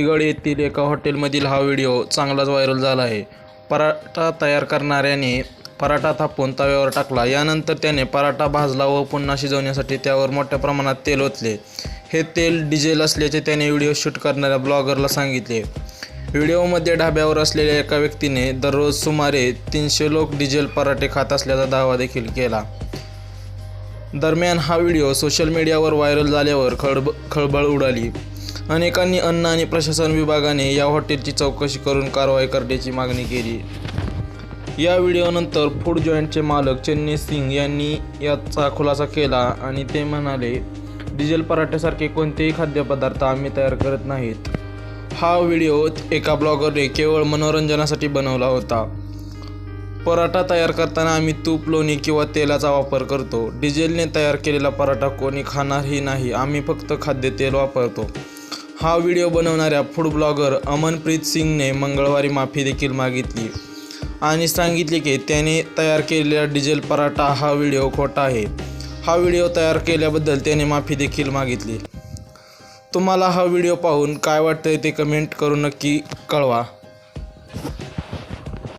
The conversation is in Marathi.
चंदीगड येथील एका हॉटेलमधील हा व्हिडिओ चांगलाच व्हायरल झाला आहे. पराठा तयार करणाऱ्याने पराठा थापून तव्यावर टाकला. यानंतर त्याने पराठा भाजला व पुन्हा शिजवण्यासाठी त्यावर मोठ्या प्रमाणात तेल ओतले. हे तेल डिझेल असल्याचे त्याने व्हिडिओ शूट करणाऱ्या ब्लॉगरला सांगितले. व्हिडिओमध्ये ढाब्यावर असलेल्या एका व्यक्तीने दररोज सुमारे तीनशे लोक डिझेल पराठे खात असल्याचा दावा देखील केला. दरम्यान हा व्हिडिओ सोशल मीडियावर व्हायरल झाल्यावर खळब खळबळ उडाली. अनेकांनी अन्न आणि प्रशासन विभागाने या हॉटेलची चौकशी करून कारवाई करण्याची मागणी केली. या व्हिडिओनंतर फूड जॉईंटचे मालक चेन्नई सिंग यांनी याचा खुलासा केला आणि ते म्हणाले डिझेल पराठ्यासारखे कोणतेही खाद्यपदार्थ आम्ही तयार करत नाहीत. हा व्हिडिओ एका ब्लॉगरने केवळ मनोरंजनासाठी बनवला होता. पराठा तयार करताना आम्ही तूप लोणी किंवा तेलाचा वापर करतो. डिझेलने तयार केलेला पराठा कोणी खाणारही नाही. आम्ही फक्त खाद्यतेल वापरतो. हा व्हिडिओ बनवणाऱ्या फूड ब्लॉगर अमनप्रीत सिंगने मंगळवारी माफी देखील मागितली आणि सांगितले की त्याने तयार केलेला डिझेल पराठा हा व्हिडिओ खोटा आहे. हा व्हिडिओ तयार केल्याबद्दल त्याने माफी देखील मागितली. तुम्हाला हा व्हिडिओ पाहून काय वाटतंय ते कमेंट करून नक्की कळवा.